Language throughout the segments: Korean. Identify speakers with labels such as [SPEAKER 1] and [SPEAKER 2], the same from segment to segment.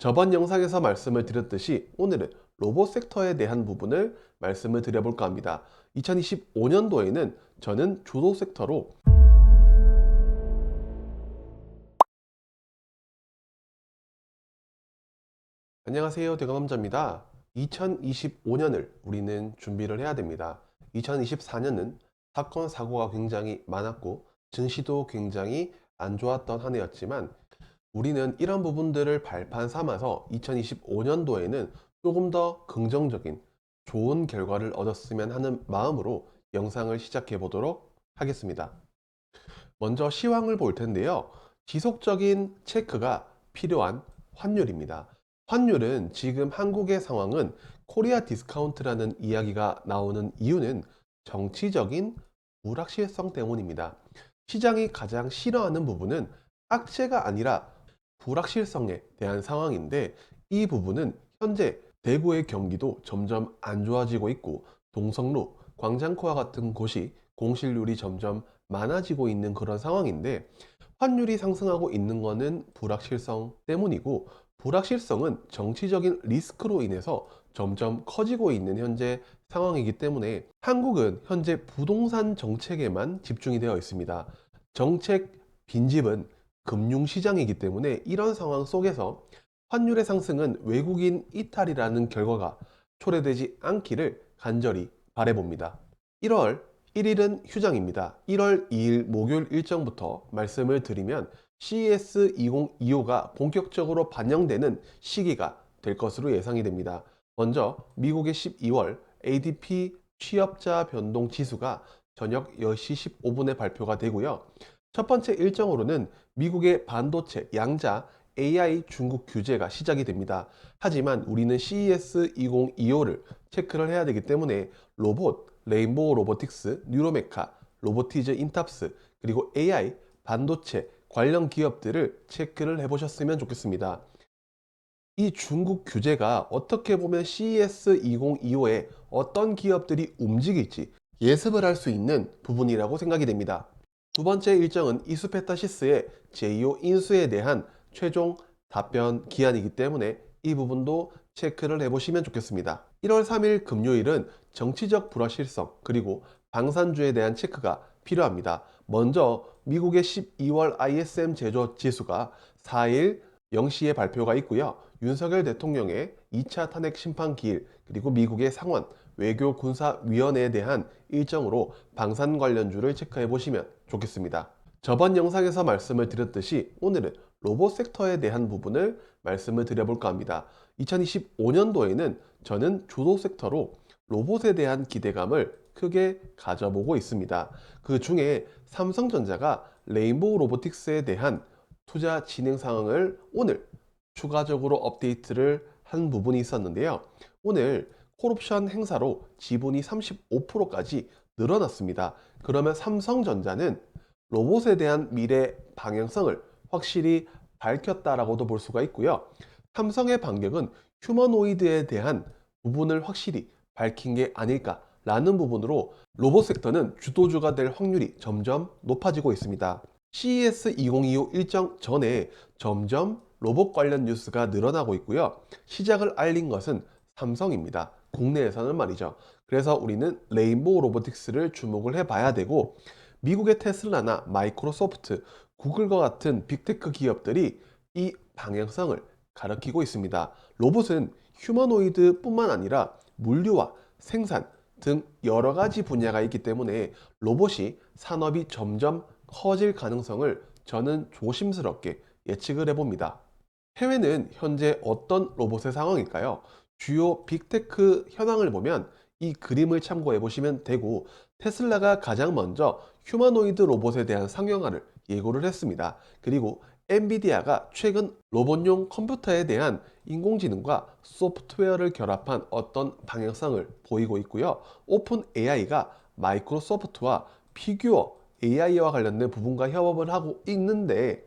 [SPEAKER 1] 저번 영상에서 말씀을 드렸듯이 오늘은 로봇 섹터에 대한 부분을 말씀을 드려볼까 합니다. 2025년도에는 저는 주도 섹터로 안녕하세요. 대건남자입니다. 2025년을 우리는 준비를 해야 됩니다. 2024년은 사건, 사고가 굉장히 많았고 증시도 굉장히 안 좋았던 한 해였지만 우리는 이런 부분들을 발판 삼아서 2025년도에는 조금 더 긍정적인 좋은 결과를 얻었으면 하는 마음으로 영상을 시작해 보도록 하겠습니다. 먼저 시황을 볼 텐데요. 지속적인 체크가 필요한 환율입니다. 환율은 지금 한국의 상황은 코리아 디스카운트라는 이야기가 나오는 이유는 정치적인 불확실성 때문입니다. 시장이 가장 싫어하는 부분은 악재가 아니라 불확실성에 대한 상황인데 이 부분은 현재 대구의 경기도 점점 안 좋아지고 있고 동성로, 광장코와 같은 곳이 공실률이 점점 많아지고 있는 그런 상황인데 환율이 상승하고 있는 것은 불확실성 때문이고 불확실성은 정치적인 리스크로 인해서 점점 커지고 있는 현재 상황이기 때문에 한국은 현재 부동산 정책에만 집중이 되어 있습니다. 정책 빈집은 금융시장이기 때문에 이런 상황 속에서 환율의 상승은 외국인 이탈이라는 결과가 초래되지 않기를 간절히 바래봅니다. 1월 1일은 휴장입니다. 1월 2일 목요일 일정부터 말씀을 드리면 CES 2025가 본격적으로 반영되는 시기가 될 것으로 예상이 됩니다. 먼저 미국의 12월 ADP 취업자 변동 지수가 저녁 10시 15분에 발표가 되고요. 첫 번째 일정으로는 미국의 반도체 양자 AI 중국 규제가 시작이 됩니다. 하지만 우리는 CES 2025를 체크를 해야 되기 때문에 로봇, 레인보우 로보틱스, 뉴로메카, 로보티즈 인탑스, 그리고 AI, 반도체 관련 기업들을 체크를 해보셨으면 좋겠습니다. 이 중국 규제가 어떻게 보면 CES 2025에 어떤 기업들이 움직일지 예습을 할 수 있는 부분이라고 생각이 됩니다. 두 번째 일정은 이수페타시스의 제2호 인수에 대한 최종 답변 기한이기 때문에 이 부분도 체크를 해보시면 좋겠습니다. 1월 3일 금요일은 정치적 불확실성 그리고 방산주에 대한 체크가 필요합니다. 먼저 미국의 12월 ISM 제조 지수가 4일 0시에 발표가 있고요. 윤석열 대통령의 2차 탄핵 심판 기일 그리고 미국의 상원 외교 군사위원회에 대한 일정으로 방산 관련주를 체크해 보시면 좋겠습니다. 저번 영상에서 말씀을 드렸듯이 오늘은 로봇 섹터에 대한 부분을 말씀을 드려볼까 합니다. 2025년도에는 저는 주도 섹터로 로봇에 대한 기대감을 크게 가져보고 있습니다. 그 중에 삼성전자가 레인보우 로보틱스에 대한 투자 진행 상황을 오늘 추가적으로 업데이트를 한 부분이 있었는데요. 오늘 콜옵션 행사로 지분이 35%까지 늘어났습니다. 그러면 삼성전자는 로봇에 대한 미래 방향성을 확실히 밝혔다라고도 볼 수가 있고요. 삼성의 반격은 휴머노이드에 대한 부분을 확실히 밝힌 게 아닐까라는 부분으로 로봇 섹터는 주도주가 될 확률이 점점 높아지고 있습니다. CES 2025 일정 전에 점점 로봇 관련 뉴스가 늘어나고 있고요. 시작을 알린 것은 삼성입니다. 국내에서는 말이죠. 그래서 우리는 레인보우 로보틱스를 주목을 해봐야 되고 미국의 테슬라나 마이크로소프트, 구글과 같은 빅테크 기업들이 이 방향성을 가리키고 있습니다. 로봇은 휴머노이드뿐만 아니라 물류와 생산 등 여러 가지 분야가 있기 때문에 로봇이 산업이 점점 커질 가능성을 저는 조심스럽게 예측을 해봅니다. 해외는 현재 어떤 로봇의 상황일까요? 주요 빅테크 현황을 보면 이 그림을 참고해 보시면 되고 테슬라가 가장 먼저 휴머노이드 로봇에 대한 상용화를 예고를 했습니다. 그리고 엔비디아가 최근 로봇용 컴퓨터에 대한 인공지능과 소프트웨어를 결합한 어떤 방향성을 보이고 있고요. 오픈 AI가 마이크로소프트와 피규어 AI와 관련된 부분과 협업을 하고 있는데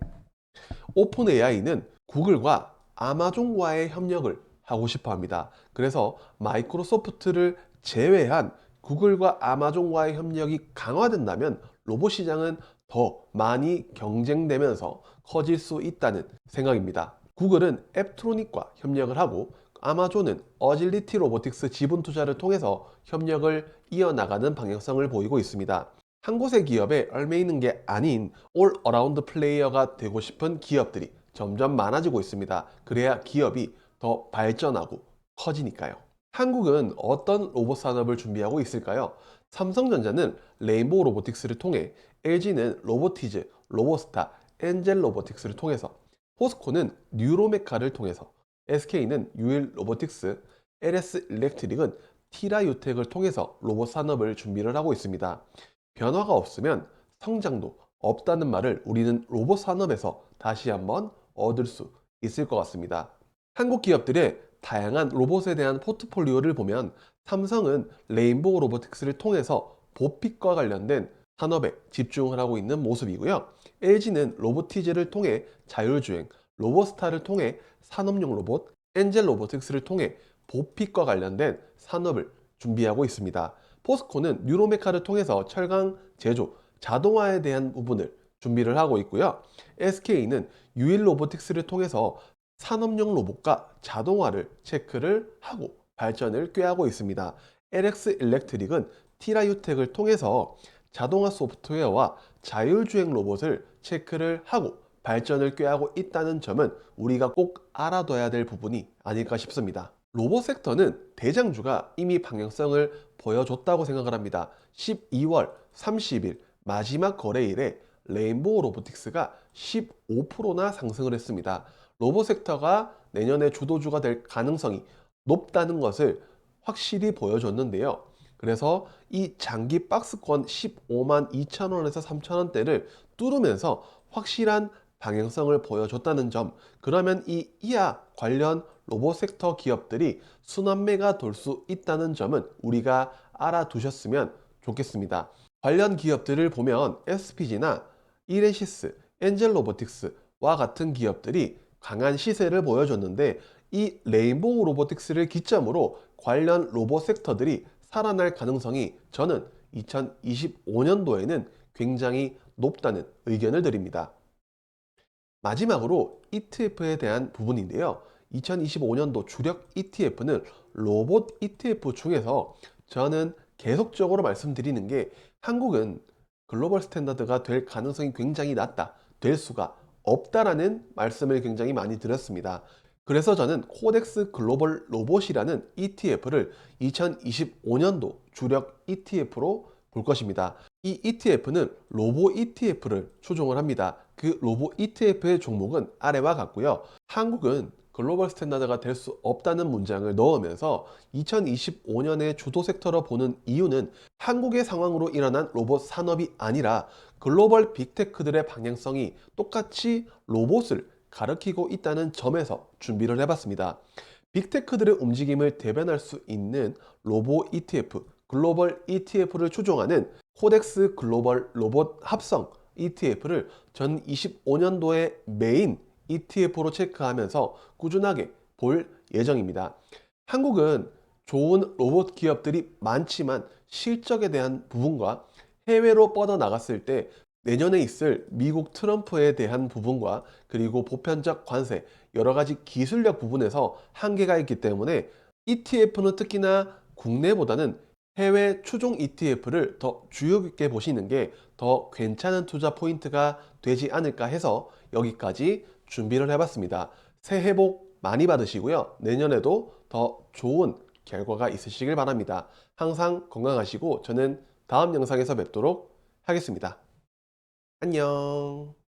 [SPEAKER 1] 오픈 AI는 구글과 아마존과의 협력을 하고 싶어 합니다. 그래서 마이크로소프트를 제외한 구글과 아마존과의 협력이 강화된다면 로봇 시장은 더 많이 경쟁되면서 커질 수 있다는 생각입니다. 구글은 앱트로닉과 협력을 하고 아마존은 어질리티 로보틱스 지분 투자를 통해서 협력을 이어나가는 방향성을 보이고 있습니다. 한 곳의 기업에 얽매 있는 게 아닌 올 어라운드 플레이어가 되고 싶은 기업들이 점점 많아지고 있습니다. 그래야 기업이 더 발전하고 커지니까요. 한국은 어떤 로봇 산업을 준비하고 있을까요? 삼성전자는 레인보우 로보틱스를 통해 LG는 로보티즈, 로보스타, 엔젤 로보틱스를 통해서 포스코는 뉴로메카를 통해서 SK는 유일 로보틱스, LS 일렉트릭은 티라유텍을 통해서 로봇 산업을 준비를 하고 있습니다. 변화가 없으면 성장도 없다는 말을 우리는 로봇 산업에서 다시 한번 얻을 수 있을 것 같습니다. 한국 기업들의 다양한 로봇에 대한 포트폴리오를 보면 삼성은 레인보우 로보틱스를 통해서 보픽과 관련된 산업에 집중을 하고 있는 모습이고요. LG는 로보티즈를 통해 자율주행, 로보스타를 통해 산업용 로봇, 엔젤 로보틱스를 통해 보픽과 관련된 산업을 준비하고 있습니다. 포스코는 뉴로메카를 통해서 철강 제조, 자동화에 대한 부분을 준비를 하고 있고요. SK는 유일 로보틱스를 통해서 산업용 로봇과 자동화를 체크를 하고 발전을 꾀하고 있습니다. LX 일렉트릭은 티라유텍을 통해서 자동화 소프트웨어와 자율주행 로봇을 체크를 하고 발전을 꾀하고 있다는 점은 우리가 꼭 알아둬야 될 부분이 아닐까 싶습니다. 로봇 섹터는 대장주가 이미 방향성을 보여줬다고 생각을 합니다. 12월 30일 마지막 거래일에 레인보우 로보틱스가 15%나 상승을 했습니다. 로봇 섹터가 내년에 주도주가 될 가능성이 높다는 것을 확실히 보여줬는데요. 그래서 이 장기 박스권 15만 2천 원에서 3천 원대를 뚫으면서 확실한 방향성을 보여줬다는 점, 그러면 이 이하 관련 로봇 섹터 기업들이 순환매가 돌 수 있다는 점은 우리가 알아두셨으면 좋겠습니다. 관련 기업들을 보면 SPG나 이레시스, 엔젤 로보틱스와 같은 기업들이 강한 시세를 보여줬는데 이 레인보우 로보틱스를 기점으로 관련 로봇 섹터들이 살아날 가능성이 저는 2025년도에는 굉장히 높다는 의견을 드립니다. 마지막으로 ETF에 대한 부분인데요. 2025년도 주력 ETF는 로봇 ETF 중에서 저는 계속적으로 말씀드리는 게 한국은 글로벌 스탠다드가 될 가능성이 굉장히 낮다. 될 수가 없다라는 말씀을 굉장히 많이 드렸습니다. 그래서 저는 코덱스 글로벌 로봇이라는 ETF를 2025년도 주력 ETF로 볼 것입니다. 이 ETF는 로보 ETF를 추종을 합니다. 그 로보 ETF의 종목은 아래와 같고요. 한국은 글로벌 스탠다드가 될 수 없다는 문장을 넣으면서 2025년의 주도 섹터로 보는 이유는 한국의 상황으로 일어난 로봇 산업이 아니라 글로벌 빅테크들의 방향성이 똑같이 로봇을 가르키고 있다는 점에서 준비를 해봤습니다. 빅테크들의 움직임을 대변할 수 있는 로보 ETF, 글로벌 ETF를 추종하는 코덱스 글로벌 로봇 합성 ETF를 전 25년도에 메인 ETF로 체크하면서 꾸준하게 볼 예정입니다. 한국은 좋은 로봇 기업들이 많지만 실적에 대한 부분과 해외로 뻗어나갔을 때 내년에 있을 미국 트럼프에 대한 부분과 그리고 보편적 관세, 여러 가지 기술력 부분에서 한계가 있기 때문에 ETF는 특히나 국내보다는 해외 추종 ETF를 더 주의 깊게 보시는 게 더 괜찮은 투자 포인트가 되지 않을까 해서 여기까지 준비를 해봤습니다. 새해 복 많이 받으시고요. 내년에도 더 좋은 결과가 있으시길 바랍니다. 항상 건강하시고 저는 다음 영상에서 뵙도록 하겠습니다. 안녕.